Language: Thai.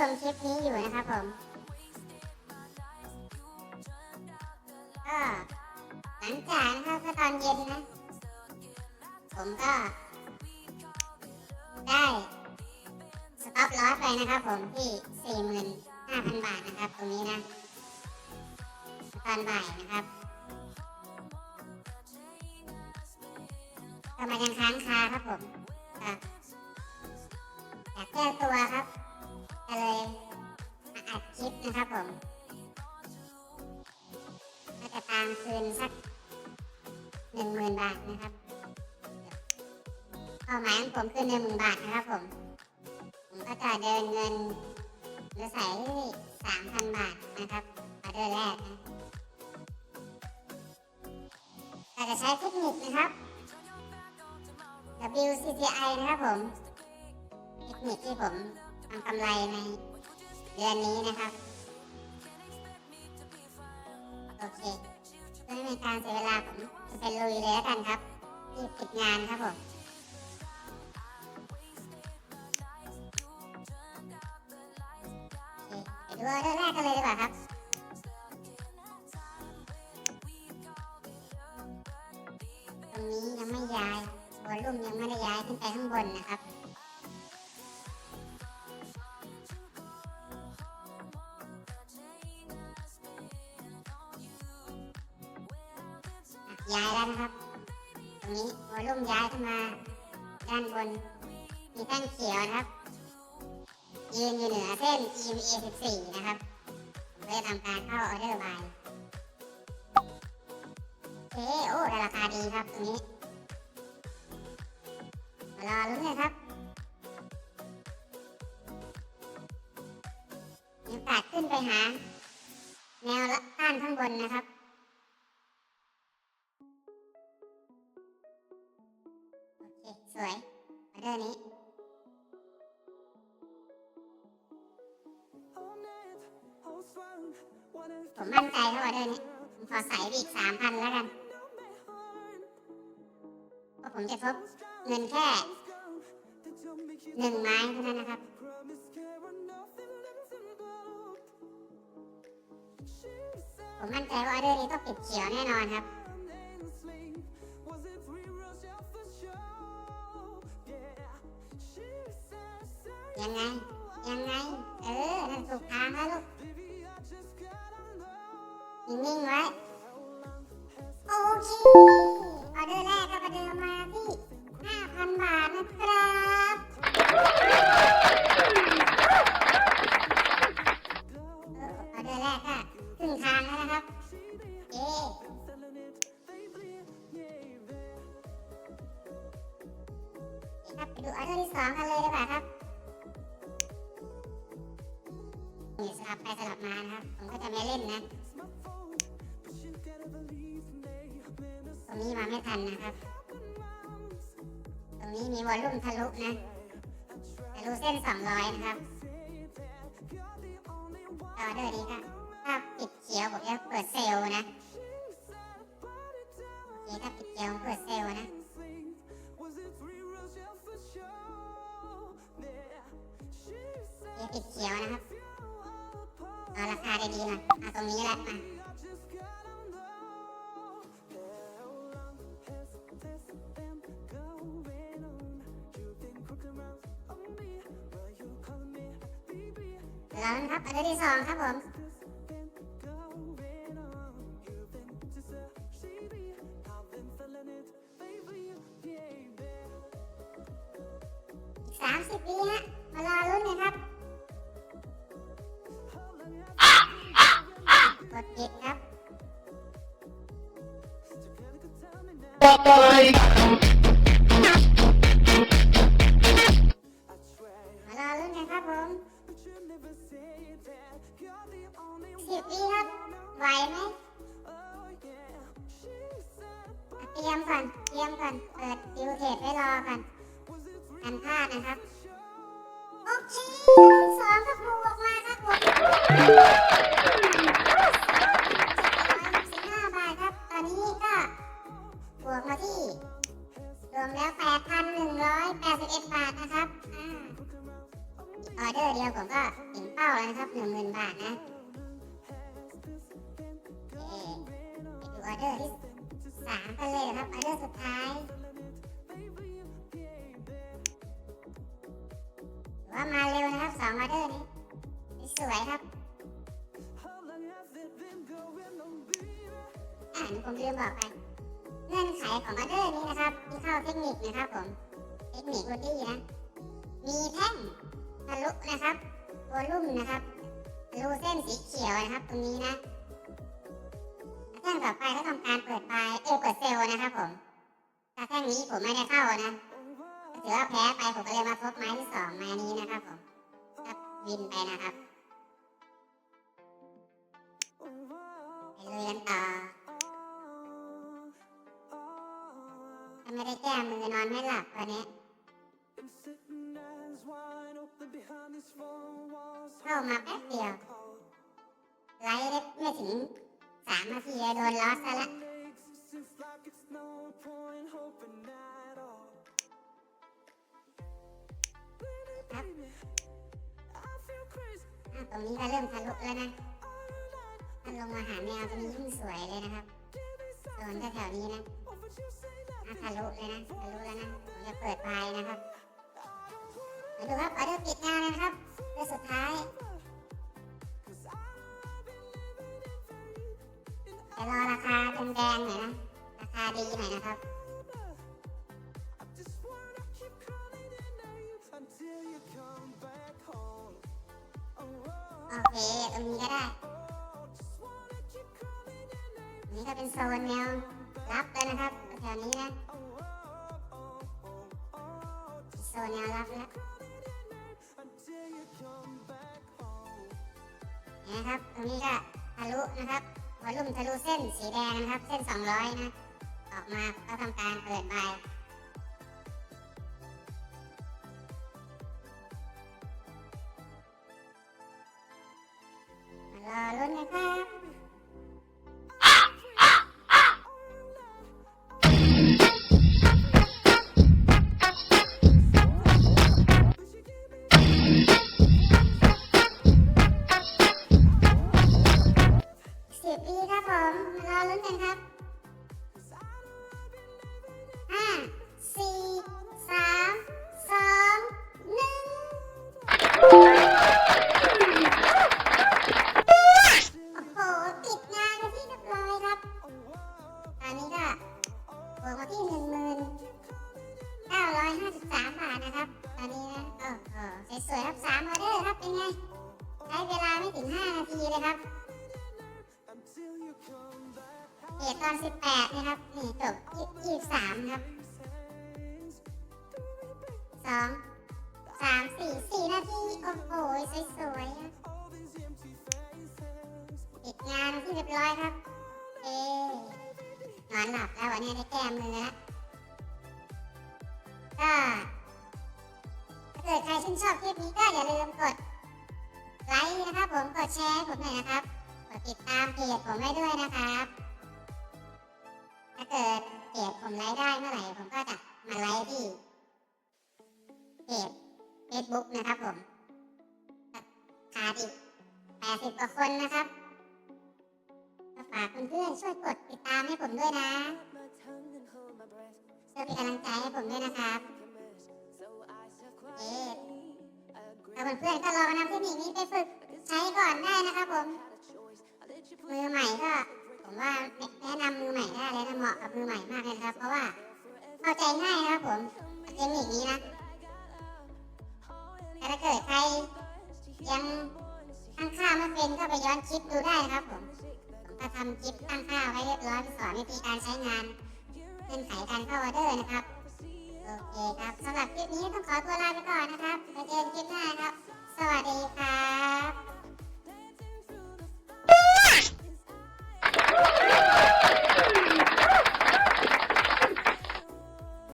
ชมคลิปนี้อยู่นะครับผมก็หลังจากนะครับก็ตอนเย็นนะ ผมก็ได้สต็อปลอสไปนะครับผมที่45,000บาทนะครับ ตรงนี้นะ ตอนบ่ายนะครับก็มายังค้างคาครับผมอยากแก้ตัวครับ ก็เลยมาอัดคลิปนะครับผมก็จะตามคืนสักหนึ่งหมื่นบาทนะครับเป้าหมายของผมคือหนึ่งหมื่นบาทนะครับผม ผมก็จะเดินเงินหรือใส่สามพันบาทนะครับออเดอร์แรกนะแต่จะใช้เทคนิคนะครับ WCCI นะครับผม เทคนิคที่ผม ทำกำไรในเดือนนี้นะครับ โอเคเพื่อไม่เป็นการเสียเวลาผมจะไปลุยเลยแล้วกันครับรีบปิดงานครับผมไปดูออเดอร์แรกกันเลยดีกว่าครับตรงนี้ยังไม่ย้ายวอลลุ่มยังไม่ได้ย้ายขึ้นไปข้างบนนะครับ ย้ายแล้วนะครับ ตรงนี้วอลลุ่มย้ายขึ้นมาด้านบน มีแท่งเขียวนะครับ ยืนอยู่เหนือเส้น EMA 14 นะครับผมเลยทำการเข้าออเดอร์บายโอเคโอ้ได้ราคาดีครับตรงนี้รอลุ้นเลยครับมีโอกาสขึ้นไปหา แนวต้านข้างบนนะครับ ผมมั่นใจเท่าออเดอร์นี้ผมขอใส่ไปอีกสามพันแล้วกันเพราะผมจะทบเงินแค่หนึ่งไม้เท่านั้นนะครับ ผมมั่นใจว่าออเดอร์นี้ต้องปิดเขียวแน่นอนครับ นิ่งไว้ โอเค ออเดอร์แรกก็ประเดิมมาที่ 5,000 บาทนะครับ ออเดอร์แรกก็ครึ่งทางแล้วนะครับเอ๊ครับไปดูออเดอร์ที่สองกันเลยดีกว่าครับนี่สลับไปสลับมานะครับ ผมก็จะไม่เล่นนะ นี้มาไม่ทันนะครับ ตรงนี้มีวอลลุ่มทะลุนะ ทะลุเส้น 200 นะครับออเดอร์นี้ก็ถ้าปิดเขียวผมจะเปิดเซลนะโอเคถ้าปิดเขียวเปิดเซลนะโอเคปิดเขียวนะครับเอาราคาได้ดีหน่อยเอาตรงนี้แหละมา แล้วนะครับอันที่สองครับผมสามสิบวิฮะมารอลุ้นเลยครับกดปิดครับานะครับ โอเคสองก็บวกมาครับบวกสิบห้าบาทครับ ตอนนี้ก็บวกมาที่ รวมแล้วแปดพันหนึ่งร้อยแปดสิบเอ็ดบาทนะครับออเดอร์เดียวผมก็ถึงเป้าแล้วนะครับหนึ่งหมื่นบาทนะเออดูออเดอร์ที่สามกันเลยนะครับออเดอร์สุดท้าย ว่ามาเร็วนะครับสองออเดอร์นี้สวยครับอ่านผมลืมบอกไปเงื่อนไขของออเดอร์นี้นะครับที่เข้าเทคนิคนะครับผมเทคนิควูดดี้นะมีแท่งทะลุนะครับวอลลุ่มนะครับรูเส้นสีเขียวนะครับ ตรงนี้นะแท่งต่อไปก็ทำการเปิดไฟล์เออเปิดเซลล์นะครับผมแต่แท่งนี้ผมไม่ได้เข้านะ ถือว่าแพ้ไปผมก็เลยมาทบไม้ที่สองไม้นี้นะครับผมก็วินไปนะครับไปลุยกันต่อถ้าไม่ได้แก้มือนอนไม่หลับวันนี้เข้ามาแป๊บเดียวไลฟ์ได้ไม่ถึงสามนาทีเลยโดนลอสซะละ ตรงนี้ก็เริ่มทะลุแล้วนะถ้าลงมาหาแมวตรงนี้ยิ่งสวยเลยนะครับโซนแถวๆนี้นะอะทะลุเลยนะทะลุแล้วนะผมจะเปิดไฟล์นะครับมาดูครับออเดอร์ปิดงานนะครับเดือนสุดท้ายจะรอราคาแดงๆหน่อยนะ ราคาดีหน่อยนะครับ รงนี้ก็ได้นนี้ก็เป็นโซนแนวรับแล้วนะครับแถวนี้นะโซนแนวรับแล้วนี่นะครับ ตรงนี้ก็ทะลุนะครับวอลลุ่มทะลุเส้นสีแดงนะครับ เส้น 200 นะ ออกมาก็ทำการเปิดใบ Thank you. 18 นะครับ นี่จบ23ครับสองสามสี่สี่นาที โอ้โห สวยๆปิดงานที่เรียบร้อยครับ เอนอนหลับแล้ววันนี้ได้แก้มือแล้วก็ถ้าเกิดใครชื่นชอบคลิปนี้ก็อย่าลืมกดไลค์นะครับผม กดแชร์ผมหน่อยนะครับ กดติดตามเพจผมไว้ด้วยนะครับ เกิดเพจผมไลฟ์ได้เมื่อไหร่ผมก็จะมาไลฟ์ที่เพจ Facebook นะครับผมขาดอีก80กว่าคนนะครับก็ฝากเพื่อนๆช่วยกดติดตามให้ผมด้วยนะช่วยเป็นกำลังใจให้ผมด้วยนะครับเอ๊ะถ้าเพื่อนๆก็ลองนำเทคนิคนี้ไปฝึกใช้ก่อนได้นะครับผม มือใหม่ก็ผมว่า แนะนำมือใหม่ได้เลยนะเหมาะกับมือใหม่มากเลยนะครับ เพราะว่าเข้าใจง่ายนะครับผมเทคนิคนี้นะแต่ถ้าเกิดใครยังตั้งค่าไม่เป็นก็ไปย้อนคลิปดูได้ครับผมผมก็ทำคลิปตั้งค่าไว้เรียบร้อยสอนวิธีการใช้งานเงื่อนไขการเข้าออเดอร์นะครับโอเคครับสำหรับคลิปนี้ต้องขอตัวลาไปก่อนนะครับไปเจอกันคลิปหน้าครับ สวัสดีครับ